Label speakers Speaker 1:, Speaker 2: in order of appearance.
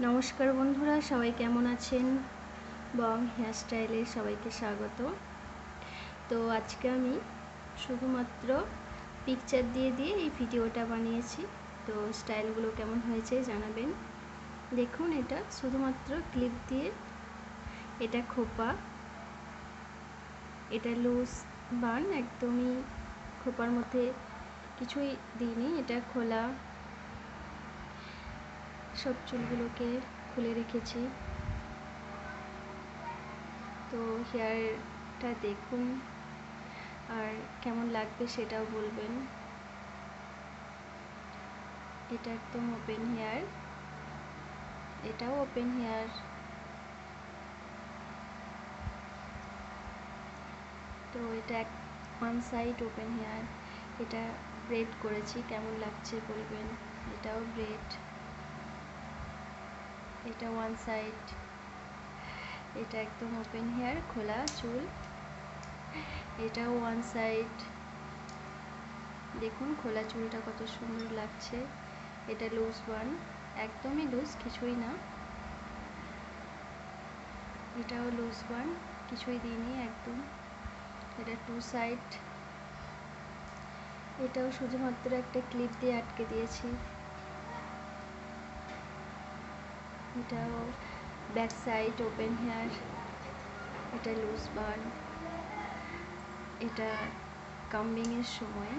Speaker 1: নমস্কার বন্ধুরা, সবাই কেমন আছেন? বং হেয়ারস্টাইলে সবাইকে স্বাগত। তো আজকে আমি শুধুমাত্র পিকচার দিয়ে দিয়ে এই ভিডিওটা বানিয়েছি। তো স্টাইলগুলো কেমন হয়েছে জানাবেন। দেখুন, এটা শুধুমাত্র ক্লিপ দিয়ে। এটা খোপা। এটা লুজ বান, একদমই খোপার মধ্যে কিছুই দিইনি। এটা খোলা। সব চুলগুলোকে খুলে রেখেছি। তো হেয়ারটা দেখুন আর কেমন লাগবে সেটাও বলবেন। এটা একদম ওপেন হেয়ার। এটাও ওপেন হেয়ার। তো এটা এক ওয়ান সাইড ওপেন হেয়ার। এটা ব্রেড করেছি, কেমন লাগছে বলবেন? এটাও ব্রেড এটা ওয়ান সাইড এটা একদম ওপেন হেয়ার খোলা চুল। এটাও ওয়ান সাইড দেখুন খোলা চুলটা কত সুন্দর লাগছে। এটা লুজ ওয়ান একদমই লুজ কিছুই না। এটাও লুজ ওয়ান কিছুই দিইনি একদম। এটা টু সাইড এটাও শুধুমাত্র একটা ক্লিপ দিয়ে আটকে দিয়েছি। এটাও ব্যাক সাইড ওপেন হেয়ার এটা লুজ বান এটা কাম্বিংয়ের সময়।